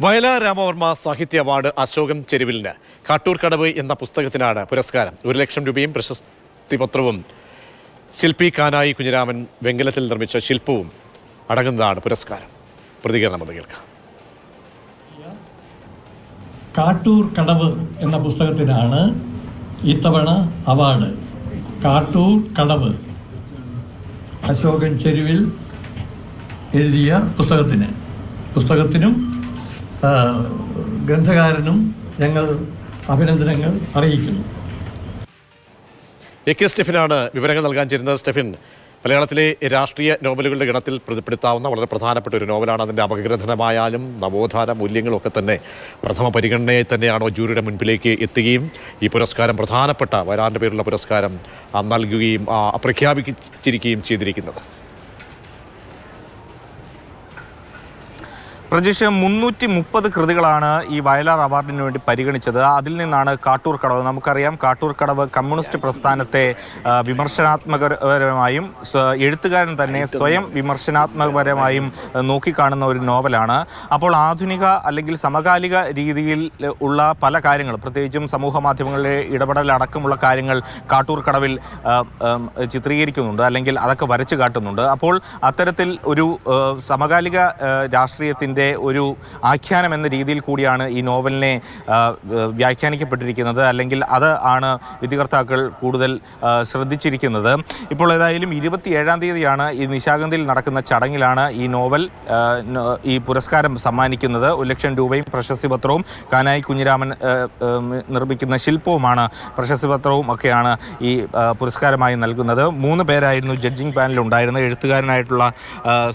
വയലാർ രാമവർമ്മ സാഹിത്യ അവാർഡ് അശോകൻ ചെരുവിലിന്. കാട്ടൂർ കടവ് എന്ന പുസ്തകത്തിനാണ് പുരസ്കാരം. ഒരു ലക്ഷം രൂപയും പ്രശസ്തിപത്രവും ശില്പി കാനായി കുഞ്ഞിരാമൻ വെങ്കലത്തിൽ നിർമ്മിച്ച ശില്പവും അടങ്ങുന്നതാണ് പുരസ്കാരം. പ്രതികരണം അത് കേൾക്കാം. കാട്ടൂർ കടവ് എന്ന പുസ്തകത്തിനാണ് ഇത്തവണ അവാർഡ്. കാട്ടൂർ കടവ് അശോകൻ ചെരുവിൽ എഴുതിയ പുസ്തകത്തിന്. പുസ്തകത്തിനും ഗ്രന്ഥകാരനും ഞങ്ങൾ അഭിനന്ദനങ്ങൾ അറിയിക്കുന്നു. എ കെ സ്റ്റെഫിനാണ് വിവരങ്ങൾ നൽകാൻ ചേരുന്നത് സ്റ്റെഫിൻ മലയാളത്തിലെ രാഷ്ട്രീയ നോവലുകളുടെ ഗണത്തിൽ പ്രതിപ്പെടുത്താവുന്ന വളരെ പ്രധാനപ്പെട്ട ഒരു നോവലാണ് അതിന്റെ അപഗ്രഥനമായാലും നവോത്ഥാന മൂല്യങ്ങളൊക്കെ തന്നെ പ്രഥമ പരിഗണനയെ തന്നെയാണോ ജൂറിയുടെ മുൻപിലേക്ക് എത്തുകയും ഈ പുരസ്കാരം പ്രധാനപ്പെട്ട വരാറിന്റെ പേരുള്ള പുരസ്കാരം നൽകുകയും പ്രഖ്യാപിച്ചിരിക്കുകയും ചെയ്തിരിക്കുന്നത്. പ്രജീഷ് മുന്നൂറ്റി മുപ്പത് കൃതികളാണ് ഈ വയലാർ അവാർഡിന് വേണ്ടി പരിഗണിച്ചത്. അതിൽ നിന്നാണ് കാട്ടൂർ കടവ് നമുക്കറിയാം കാട്ടൂർ കടവ് കമ്മ്യൂണിസ്റ്റ് പ്രസ്ഥാനത്തെ വിമർശനാത്മകപരമായും എഴുത്തുകാരൻ തന്നെ സ്വയം വിമർശനാത്മകപരമായും നോക്കിക്കാണുന്ന ഒരു നോവലാണ്. അപ്പോൾ ആധുനിക അല്ലെങ്കിൽ സമകാലിക രീതിയിൽ ഉള്ള പല കാര്യങ്ങളും പ്രത്യേകിച്ചും സമൂഹ മാധ്യമങ്ങളിലെ ഇടപെടൽ അടക്കമുള്ള കാര്യങ്ങൾ കാട്ടൂർ കടവിൽ ചിത്രീകരിക്കുന്നുണ്ട് അല്ലെങ്കിൽ അതൊക്കെ വരച്ചു കാട്ടുന്നുണ്ട്. അപ്പോൾ അത്തരത്തിൽ ഒരു സമകാലിക ആ, രാഷ്ട്രീയത്തിന്റെ ഒരു ആഖ്യാനം എന്ന രീതിയിൽ കൂടിയാണ് ഈ നോവലിനെ വ്യാഖ്യാനിക്കപ്പെട്ടിരിക്കുന്നത്. അല്ലെങ്കിൽ അത് ആണ് വിധികർത്താക്കൾ കൂടുതൽ ശ്രദ്ധിച്ചിരിക്കുന്നത്. ഇപ്പോൾ ഏതായാലും ഇരുപത്തിയേഴാം തീയതിയാണ് ഈ നിശാഗന്ധിയിൽ നടക്കുന്ന ചടങ്ങിലാണ് ഈ നോവൽ ഈ പുരസ്കാരം സമ്മാനിക്കുന്നത്. ഒരു ലക്ഷം രൂപയും പ്രശസ്തി പത്രവും കാനായി കുഞ്ഞിരാമൻ നിർമ്മിക്കുന്ന ശില്പവുമാണ് പ്രശസ്തി പത്രവും ഒക്കെയാണ് ഈ പുരസ്കാരമായി നൽകുന്നത്. മൂന്ന് പേരായിരുന്നു ജഡ്ജിംഗ് പാനലിൽ ഉണ്ടായിരുന്നത്. എഴുത്തുകാരനായിട്ടുള്ള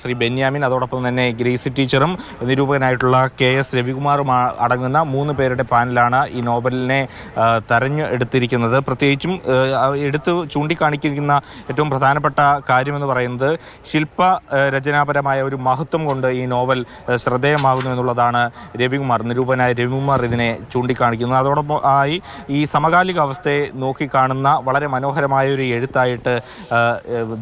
ശ്രീ ബെന്യാമിൻ അതോടൊപ്പം തന്നെ ഗ്രേസി ടീച്ചറും നിരൂപകനായിട്ടുള്ള കെ എസ് രവികുമാറും അടങ്ങുന്ന മൂന്ന് പേരുടെ പാനലാണ് ഈ നോവലിനെ തെരഞ്ഞു എടുത്തിരിക്കുന്നത് പ്രത്യേകിച്ചും എടുത്തു ചൂണ്ടിക്കാണിക്കുന്ന ഏറ്റവും പ്രധാനപ്പെട്ട കാര്യമെന്ന് പറയുന്നത് ശില്പ രചനാപരമായ ഒരു മഹത്വം കൊണ്ട് ഈ നോവൽ ശ്രദ്ധേയമാകുന്നു എന്നുള്ളതാണ് രവികുമാർ നിരൂപനായ രവികുമാർ ഇതിനെ ചൂണ്ടിക്കാണിക്കുന്നത്. അതോടൊപ്പം ആയി ഈ സമകാലിക അവസ്ഥയെ നോക്കിക്കാണുന്ന വളരെ മനോഹരമായ ഒരു എഴുത്തായിട്ട്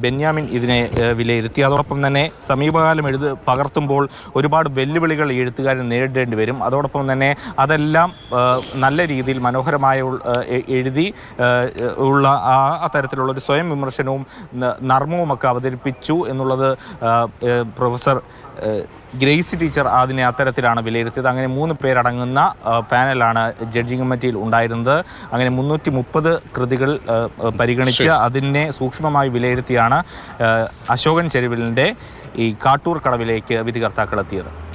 ബെന്യാമിൻ ഇതിനെ വിലയിരുത്തി. അതോടൊപ്പം തന്നെ സമീപകാലം എഴുത് പകർത്തുമ്പോൾ ഒരുപാട് വെല്ലുവിളികൾ എഴുത്തുകാരൻ നേരിടേണ്ടി വരും. അതോടൊപ്പം തന്നെ അതെല്ലാം നല്ല രീതിയിൽ മനോഹരമായ എഴുതി ഉള്ള ആ തരത്തിലുള്ള ഒരു സ്വയം വിമർശനവും നർമ്മവുമൊക്കെ നർമ്മവും ഒക്കെ അവതരിപ്പിച്ചു എന്നുള്ളത് പ്രൊഫസർ ഗ്രേസ് ടീച്ചർ അതിനെ അത്തരത്തിലാണ് വിലയിരുത്തിയത്. അങ്ങനെ മൂന്ന് പേരടങ്ങുന്ന പാനലാണ് ജഡ്ജിംഗ് കമ്മിറ്റിയിൽ ഉണ്ടായിരുന്നത്. അങ്ങനെ മുന്നൂറ്റി മുപ്പത് കൃതികൾ പരിഗണിച്ച് അതിനെ സൂക്ഷ്മമായി വിലയിരുത്തിയാണ് അശോകൻ ചെരുവിലിന്റെ ഈ കാട്ടൂർ കടവിലേക്ക് വിധികർത്താക്കൾ എത്തിയത്